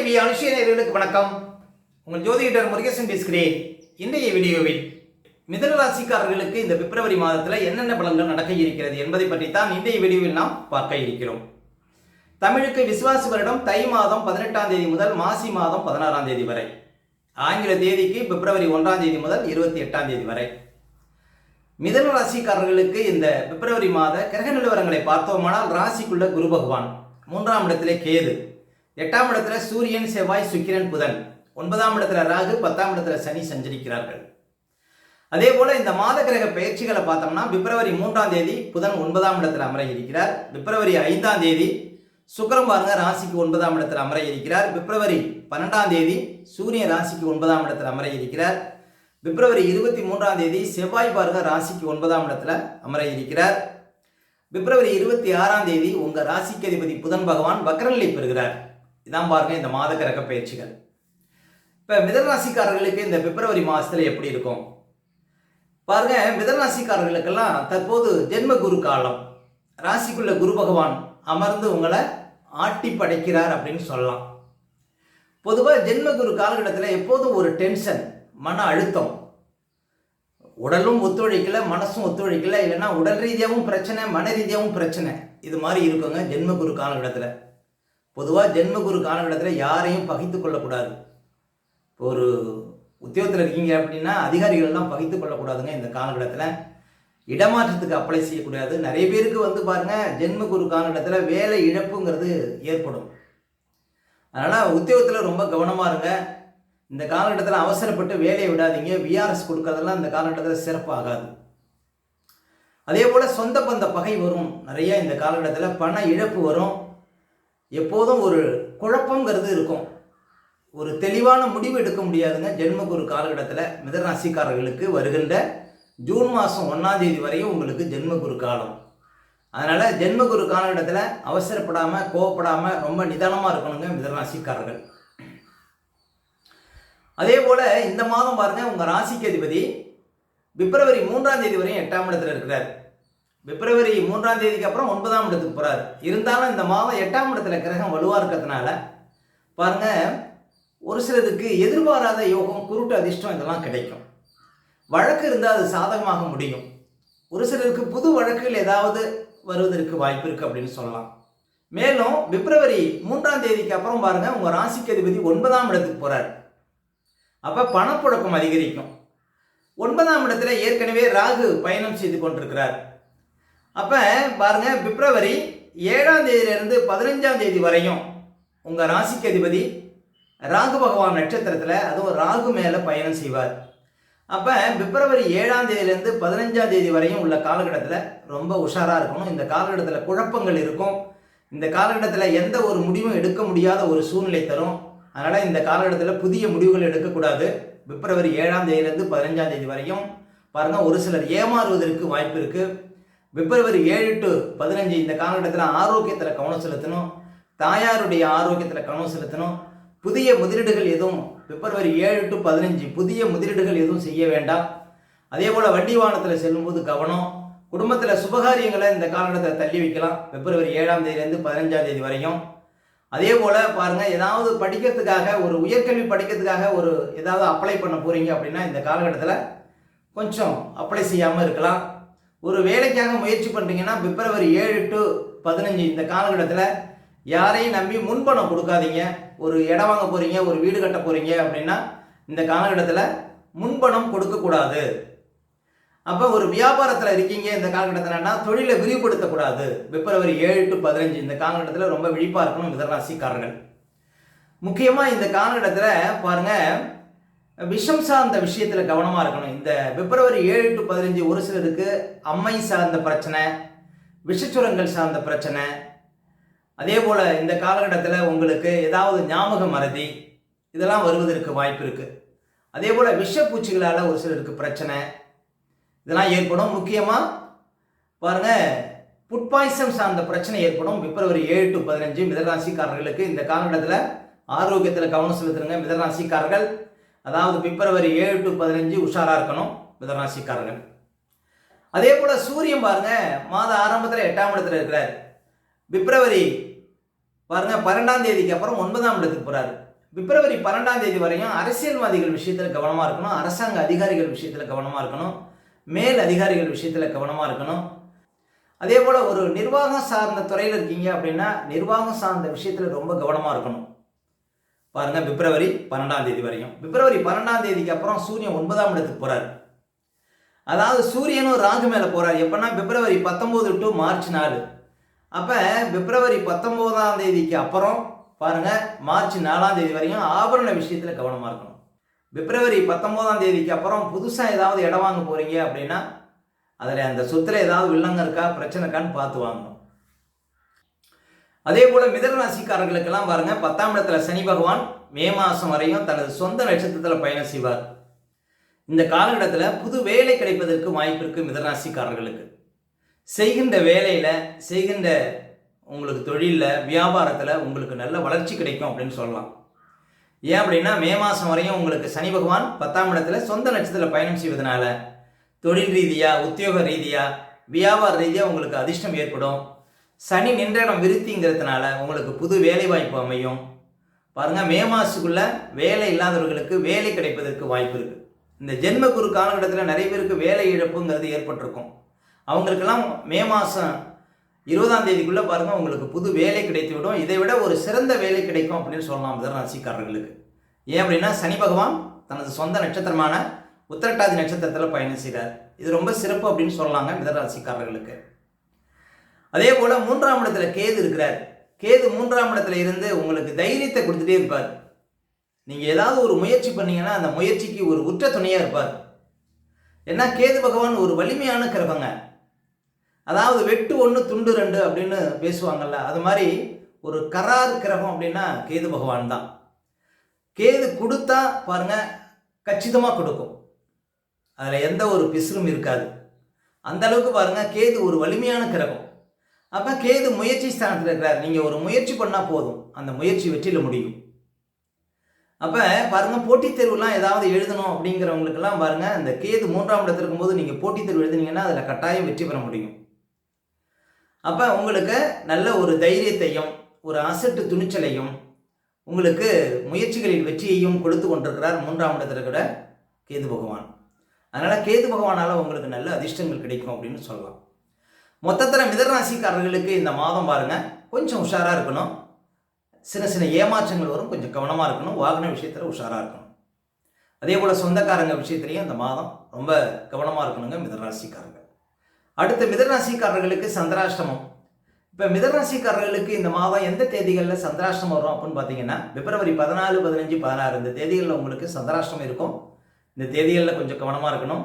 TV அனுஷிய நேர்களுக்கு வணக்கம். உங்கள் ஜோதிடர் முருகேசன் பேசுகிறேன் இன்றைய வீடியோவில் மிதன ராசிக்காரர்களுக்கு இந்த பிப்ரவரி மாதத்தில் என்னென்ன பலன்கள் நடக்க இருக்கிறது என்பதை பற்றி தான் இன்றைய வீடியோவில் நாம் பார்க்க இருக்கிறோம். தமிழுக்கு விசுவாசி வருடம் தை மாதம் பதினெட்டாம் தேதி முதல் மாசி மாதம் பதினாறாம் தேதி வரை. ஆங்கில தேதிக்கு பிப்ரவரி ஒன்றாம் தேதி முதல் இருபத்தி எட்டாம் தேதி வரை. மிதன ராசிக்காரர்களுக்கு இந்த பிப்ரவரி மாத கிரக நிலவரங்களை பார்த்தோமானால் ராசிக்குள்ள குரு பகவான். மூன்றாம் இடத்திலே கேது. எட்டாம் இடத்துல சூரியன் செவ்வாய் சுக்கிரன் புதன். ஒன்பதாம் இடத்துல ராகு பத்தாம் இடத்துல சனி சஞ்சரிக்கிறார்கள். அதே போல இந்த மாத கிரக பயிற்சிகளை பார்த்தோம்னா பிப்ரவரி மூன்றாம் தேதி புதன் ஒன்பதாம் இடத்துல அமர இருக்கிறார். பிப்ரவரி ஐந்தாம் தேதி சுக்கிரம் பாருங்க ராசிக்கு ஒன்பதாம் இடத்துல அமர இருக்கிறார். பிப்ரவரி பன்னெண்டாம் தேதி சூரியன் ராசிக்கு ஒன்பதாம் இடத்துல அமர இருக்கிறார். பிப்ரவரி இருபத்தி மூன்றாம் தேதி செவ்வாய் பாருங்க ராசிக்கு ஒன்பதாம் இடத்துல அமர இருக்கிறார். பிப்ரவரி இருபத்தி ஆறாம் தேதி உங்க ராசிக்கு அதிபதி புதன் பகவான் வக்கரநிலை பெறுகிறார். இதான் பாருங்க இந்த மாத கிரக பயிற்சிகள். இப்போ மிதராசிக்காரர்களுக்கு இந்த பிப்ரவரி மாதத்தில் எப்படி இருக்கும்? பாருங்க மிதராசிக்காரர்களுக்கெல்லாம் தற்போது ஜென்ம குரு காலம். ராசிக்குள்ள குரு பகவான் அமர்ந்து உங்களை ஆட்டி படைக்கிறார் அப்படின்னு சொல்லலாம். பொதுவாக ஜென்ம குரு காலகட்டத்தில் எப்போதும் ஒரு டென்ஷன் மன அழுத்தம். உடலும் ஒத்துழைக்கலை மனசும் ஒத்துழைக்கலை இல்லைன்னா உடல் ரீதியாகவும் பிரச்சனை மன ரீதியாகவும் பிரச்சனை. இது மாதிரி இருக்குங்க ஜென்ம குரு காலகட்டத்தில். பொதுவாக ஜென்ம குரு காலகட்டத்தில் யாரையும் பகைத்து கொள்ளக்கூடாது. இப்போ ஒரு உத்தியோகத்தில் இருக்கீங்க அப்படின்னா அதிகாரிகள்லாம் பகைத்து கொள்ளக்கூடாதுங்க இந்த காலகட்டத்தில். இடமாற்றத்துக்கு அப்ளை செய்யக்கூடாது. நிறைய பேருக்கு வந்து பாருங்கள் ஜென்ம குரு காலகட்டத்தில் வேலை இழப்புங்கிறது ஏற்படும். அதனால் உத்தியோகத்தில் ரொம்ப கவனமாக இருங்க. இந்த காலகட்டத்தில் அவசரப்பட்டு வேலையை விடாதீங்க. விஆர்எஸ் கொடுக்கறதெல்லாம் இந்த காலகட்டத்தில் சிறப்பாகாது. அதே போல் சொந்த பந்த பகை வரும். நிறையா இந்த காலகட்டத்தில் பண இழப்பு வரும். எப்போதும் ஒரு குழப்பங்கிறது இருக்கும். ஒரு தெளிவான முடிவு எடுக்க முடியாதுங்க. ஜென்மகுரு காலகட்டத்தில் மிதராசிக்காரர்களுக்கு வருகின்ற ஜூன் மாதம் ஒன்றாம் தேதி வரையும் உங்களுக்கு ஜென்மகுரு காலம். அதனால் ஜென்மகுரு காலகட்டத்தில் அவசரப்படாமல் கோவப்படாமல் ரொம்ப நிதானமாக இருக்கணுங்க மிதராசிக்காரர்கள் அதே போல் இந்த மாதம் பாருங்கள் உங்கள் ராசிக்கு அதிபதி பிப்ரவரி மூன்றாம் தேதி வரையும் எட்டாம் இடத்துல இருக்கிறார். பிப்ரவரி மூன்றாம் தேதிக்கு அப்புறம் ஒன்பதாம் இடத்துக்கு போகிறார் இருந்தாலும் இந்த மாதம் எட்டாம் இடத்துல கிரகம் வலுவாக இருக்கிறதுனால பாருங்க ஒரு சிலருக்கு எதிர்பாராத யோகம் குருட்டு அதிர்ஷ்டம் இதெல்லாம் கிடைக்கும். வழக்கு இருந்தால் அது சாதகமாக முடியும். ஒரு சிலருக்கு புது வழக்குகள் ஏதாவது வருவதற்கு வாய்ப்பு இருக்குது அப்படின்னு சொல்லலாம். மேலும் பிப்ரவரி மூன்றாம் தேதிக்கு அப்புறம் பாருங்க உங்கள் ராசிக்கு அதிபதி ஒன்பதாம் இடத்துக்கு போகிறார் அப்போ பணப்புழக்கம் அதிகரிக்கும். ஒன்பதாம் இடத்துல ஏற்கனவே ராகு பயணம் செய்து கொண்டிருக்கிறார். அப்போ பாருங்க பிப்ரவரி ஏழாம் தேதியிலிருந்து பதினஞ்சாம் தேதி வரையும் உங்கள் ராசிக்கு அதிபதி ராகு பகவான் நட்சத்திரத்தில் அதுவும் ராகு மேலே பயணம் செய்வார். அப்போ பிப்ரவரி ஏழாம் தேதியிலேருந்து பதினஞ்சாம் தேதி வரையும் உள்ள காலகட்டத்தில் ரொம்ப உஷாராக இருக்கணும். இந்த காலகட்டத்தில் குழப்பங்கள் இருக்கும். இந்த காலகட்டத்தில் எந்த ஒரு முடிவும் எடுக்க முடியாத ஒரு சூழ்நிலை தரும். அதனால் இந்த காலகட்டத்தில் புதிய முடிவுகள் எடுக்கக்கூடாது. பிப்ரவரி ஏழாம் தேதியிலேருந்து பதினஞ்சாம் தேதி வரையும் பாருங்கள் ஒரு சிலர் ஏமாறுவதற்கு வாய்ப்பு இருக்குது பிப்ரவரி ஏழு டு பதினஞ்சு இந்த காலகட்டத்தில் ஆரோக்கியத்தில் கவனம் செலுத்தணும். தாயாருடைய ஆரோக்கியத்தில் கவனம் செலுத்தணும். புதிய முதலீடுகள் எதுவும் பிப்ரவரி ஏழு டு பதினஞ்சு புதிய முதலீடுகள் எதுவும் செய்ய வேண்டாம். அதே போல் வண்டி வாகனத்தில் செல்லும்போது கவனம். குடும்பத்தில் சுபகாரியங்களை இந்த காலகட்டத்தில் தள்ளி வைக்கலாம். பிப்ரவரி ஏழாம் தேதியிலேருந்து பதினஞ்சாம் தேதி வரையும். அதே போல் பாருங்கள் ஏதாவது படிக்கிறதுக்காக ஒரு உயர்கல்வி படிக்கிறதுக்காக ஒரு ஏதாவது அப்ளை பண்ண போகிறீங்க அப்படின்னா இந்த காலகட்டத்தில் கொஞ்சம் அப்ளை செய்யாமல் இருக்கலாம். ஒரு வேலைக்காக முயற்சி பண்ணுறீங்கன்னா பிப்ரவரி ஏழு டு பதினஞ்சு இந்த காலகட்டத்தில் யாரையும் நம்பி முன்பணம் கொடுக்காதீங்க. ஒரு இடம் வாங்க போகிறீங்க ஒரு வீடு கட்ட போகிறீங்க அப்படின்னா இந்த காலகட்டத்தில் முன்பணம் கொடுக்கக்கூடாது. அப்போ ஒரு வியாபாரத்தில் இருக்கீங்க இந்த காலகட்டத்தில்னா தொழிலை விரிவுபடுத்தக்கூடாது. பிப்ரவரி ஏழு டு பதினஞ்சு இந்த காலகட்டத்தில் ரொம்ப விழிப்பாக இருக்கணும் மிதராசிக்காரர்கள் முக்கியமாக இந்த காலகட்டத்தில் பாருங்கள் விஷம் சார்ந்த விஷயத்தில் கவனமாக இருக்கணும். இந்த பிப்ரவரி ஏழு டு பதினஞ்சு ஒரு சிலருக்கு அம்மை சார்ந்த பிரச்சனை விஷச்சுரங்கள் சார்ந்த பிரச்சனை. அதே போல் இந்த காலகட்டத்தில் உங்களுக்கு ஏதாவது ஞாபக மறதி இதெல்லாம் வருவதற்கு வாய்ப்பு இருக்குது அதே போல் விஷப்பூச்சிகளால் ஒரு சிலருக்கு பிரச்சனை இதெல்லாம் ஏற்படும். முக்கியமாக பாருங்கள் புட்பாய்சம் சார்ந்த பிரச்சனை ஏற்படும். பிப்ரவரி ஏழு டு பதினஞ்சு மிதராசிக்காரர்களுக்கு இந்த காலகட்டத்தில் ஆரோக்கியத்தில் கவனம் செலுத்துருங்க மிதராசிக்காரர்கள் அதாவது பிப்ரவரி ஏழு டு பதினஞ்சு உஷாராக இருக்கணும் மிதராசிக்காரர்கள் அதே போல் சூரியன் பாருங்க மாத ஆரம்பத்தில் எட்டாம் இடத்துல இருக்கிறார். பிப்ரவரி பாருங்க பன்னெண்டாம் தேதிக்கு அப்புறம் ஒன்பதாம் இடத்துக்கு போறாரு. பிப்ரவரி பன்னெண்டாம் தேதி வரையும் அரசியல்வாதிகள் விஷயத்தில் கவனமாக இருக்கணும் அரசாங்க அதிகாரிகள் விஷயத்தில் கவனமாக இருக்கணும் மேல் அதிகாரிகள் விஷயத்தில் கவனமாக இருக்கணும். அதே போல் ஒரு நிர்வாகம் சார்ந்த துறையில் இருக்கீங்க அப்படின்னா நிர்வாகம் சார்ந்த விஷயத்தில் ரொம்ப கவனமாக இருக்கணும். பாருங்கள் பிப்ரவரி பன்னெண்டாம் தேதி வரையும். பிப்ரவரி பன்னெண்டாம் தேதிக்கு அப்புறம் சூரியன் ஒன்பதாம் இடத்துக்கு போகிறார் அதாவது சூரியனும் ராகு மேலே போகிறார் எப்படின்னா பிப்ரவரி பத்தொம்போது டு மார்ச் நாலு. அப்போ பிப்ரவரி பத்தொம்போதாம் தேதிக்கு அப்புறம் பாருங்கள் மார்ச் நாலாம் தேதி வரையும் ஆபரண விஷயத்தில் கவனமாக இருக்கணும். பிப்ரவரி பத்தொம்போதாம் தேதிக்கு அப்புறம் புதுசாக ஏதாவது இடம் வாங்க போகிறீங்க அப்படின்னா அதில் அந்த சொத்தில் ஏதாவது வில்லங்க இருக்கா பிரச்சனை இருக்கான்னு பார்த்து வாங்கணும். அதே போல் மிதன ராசிக்காரர்களுக்கெல்லாம் பத்தாம் இடத்துல சனி பகவான் மே மாதம் வரையும் தனது சொந்த நட்சத்திரத்தில் பயணம் செய்வார். இந்த காலகட்டத்தில் புது வேலை கிடைப்பதற்கு வாய்ப்பு இருக்குது மிதராசிக்காரர்களுக்கு செய்கின்ற வேலையில் செய்கின்ற உங்களுக்கு தொழிலில் வியாபாரத்தில் உங்களுக்கு நல்ல வளர்ச்சி கிடைக்கும் அப்படின்னு சொல்லலாம். ஏன் அப்படின்னா மே மாதம் வரையும் உங்களுக்கு சனி பகவான் பத்தாம் இடத்துல சொந்த நட்சத்திரத்தில் பயணம் செய்வதனால தொழில் ரீதியாக உத்தியோக ரீதியாக வியாபார ரீதியாக உங்களுக்கு அதிர்ஷ்டம் ஏற்படும். சனி நின்ற இடம் விருத்திங்கிறதுனால உங்களுக்கு புது வேலை வாய்ப்பு அமையும். பாருங்கள் மே மாதத்துக்குள்ளே வேலை இல்லாதவர்களுக்கு வேலை கிடைப்பதற்கு வாய்ப்பு இருக்குது இந்த ஜென்ம குரு காலகட்டத்தில் நிறைய பேருக்கு வேலை இழப்புங்கிறது ஏற்பட்டிருக்கும். அவங்களுக்கெல்லாம் மே மாதம் இருபதாம் தேதிக்குள்ளே பாருங்கள் உங்களுக்கு புது வேலை கிடைத்து விடும் இதை விட ஒரு சிறந்த வேலை கிடைக்கும் அப்படின்னு சொல்லலாம் மிதராசிக்காரர்களுக்கு ஏன் அப்படின்னா சனி பகவான் தனது சொந்த நட்சத்திரமான உத்திரட்டாதி நட்சத்திரத்தில் பயணம் செய்கிறார் இது ரொம்ப சிறப்பு அப்படின்னு சொல்லலாங்க மிதராசிக்காரர்களுக்கு அதே போல் மூன்றாம் இடத்துல கேது இருக்கிறார். கேது மூன்றாம் இடத்துல இருந்து உங்களுக்கு தைரியத்தை கொடுத்துட்டே இருப்பார். நீங்கள் ஏதாவது ஒரு முயற்சி பண்ணீங்கன்னா அந்த முயற்சிக்கு ஒரு உற்ற துணையாக இருப்பார். ஏன்னா கேது பகவான் ஒரு வலிமையான கிரகங்க. அதாவது வெட்டு ஒன்று துண்டு ரெண்டு அப்படின்னு பேசுவாங்கல்ல அது மாதிரி ஒரு கரார் கிரகம் அப்படின்னா கேது பகவான் தான். கேது கொடுத்தா பாருங்க கச்சிதமாக கொடுக்கும். அதில் எந்த ஒரு பிசுறும் இருக்காது. அந்த அளவுக்கு பாருங்க கேது ஒரு வலிமையான கிரகம். அப்போ கேது முயற்சி ஸ்தானத்தில் இருக்கிறார். நீங்கள் ஒரு முயற்சி பண்ணால் போதும். அந்த முயற்சி வெற்றியில் முடியும். அப்போ பாருங்கள் போட்டித் தேர்வுலாம் ஏதாவது எழுதணும் அப்படிங்கிறவங்களுக்கெல்லாம் பாருங்கள் அந்த கேது மூன்றாம் இடத்துல இருக்கும்போது நீங்கள் போட்டித் தேர்வு எழுதுனீங்கன்னா அதில் கட்டாயம் வெற்றி பெற முடியும். அப்போ உங்களுக்கு நல்ல ஒரு தைரியத்தையும் ஒரு அசட்டு துணிச்சலையும் உங்களுக்கு முயற்சிகளின் வெற்றியையும் கொடுத்து கொண்டிருக்கிறார் மூன்றாம் இடத்துல இருக்கிற கேது பகவான். அதனால் கேது பகவானால் உங்களுக்கு நல்ல அதிர்ஷ்டங்கள் கிடைக்கும் அப்படின்னு சொல்லலாம். மொத்தத்தில் மிதராசிக்காரர்களுக்கு இந்த மாதம் பாருங்கள் கொஞ்சம் உஷாராக இருக்கணும். சின்ன சின்ன ஏமாற்றங்கள் வரும் கொஞ்சம் கவனமாக இருக்கணும். வாகன விஷயத்தில் உஷாராக இருக்கணும். அதே போல் சொந்தக்காரங்க விஷயத்துலையும் இந்த மாதம் ரொம்ப கவனமாக இருக்கணுங்க மிதராசிக்காரங்க அடுத்த மிதராசிக்காரர்களுக்கு சந்திராஷ்டமம். இப்போ மிதராசிக்காரர்களுக்கு இந்த மாதம் எந்த தேதிகளில் சந்திராஷ்டமம் வரும் அப்படின்னு பார்த்தீங்கன்னா பிப்ரவரி பதினாலு பதினஞ்சு பதினாறு இந்த தேதிகளில் உங்களுக்கு சந்திராஷ்டமம் இருக்கும். இந்த தேதிகளில் கொஞ்சம் கவனமாக இருக்கணும்.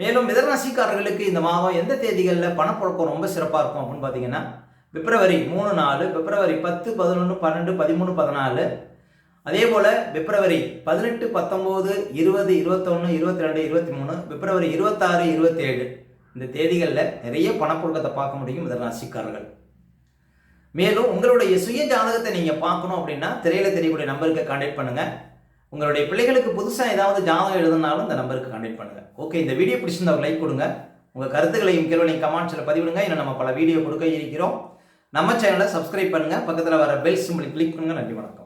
மேலும் மிதராசிக்காரர்களுக்கு இந்த மாதம் எந்த தேதிகளில் பணப்புழக்கம் ரொம்ப சிறப்பாக இருக்கும் அப்படின்னு பார்த்தீங்கன்னா பிப்ரவரி மூணு நாலு பிப்ரவரி பத்து பதினொன்று பன்னெண்டு பதிமூணு பதினாலு. அதே போல் பிப்ரவரி பதினெட்டு பத்தொம்போது இருபது இருபத்தொன்று இருபத்தி ரெண்டு இருபத்தி மூணு பிப்ரவரி இருபத்தாறு இருபத்தேழு. இந்த தேதிகளில் நிறைய பணப்புழக்கத்தை பார்க்க முடியும் மிதராசிக்காரர்கள். மேலும் உங்களுடைய சுய ஜாதகத்தை நீங்கள் பார்க்கணும் அப்படின்னா திரையில் தெரியக்கூடிய நம்பருக்கு கான்டாக்ட் பண்ணுங்கள் உங்களுடைய பிள்ளைகளுக்கு புதுசாக ஏதாவது ஜாதகம் எழுதுனாலும் இந்த நம்பருக்கு கண்டெக்ட் பண்ணுங்கள் ஓகே இந்த வீடியோ பிடிச்சிருந்தா லைக் கொடுங்க. உங்கள் கருத்துக்களையும் கேள்வியும் கமெண்ட்ஸில் பதிவிடுங்க. இன்னும் நம்ம பல வீடியோ கொடுக்க இருக்கிறோம். நம்ம சேனலை சப்ஸ்கிரைப் பண்ணுங்கள் பக்கத்தில் வர பெல் சிம்பிள் கிளிக் பண்ணுங்கள் நன்றி வணக்கம்.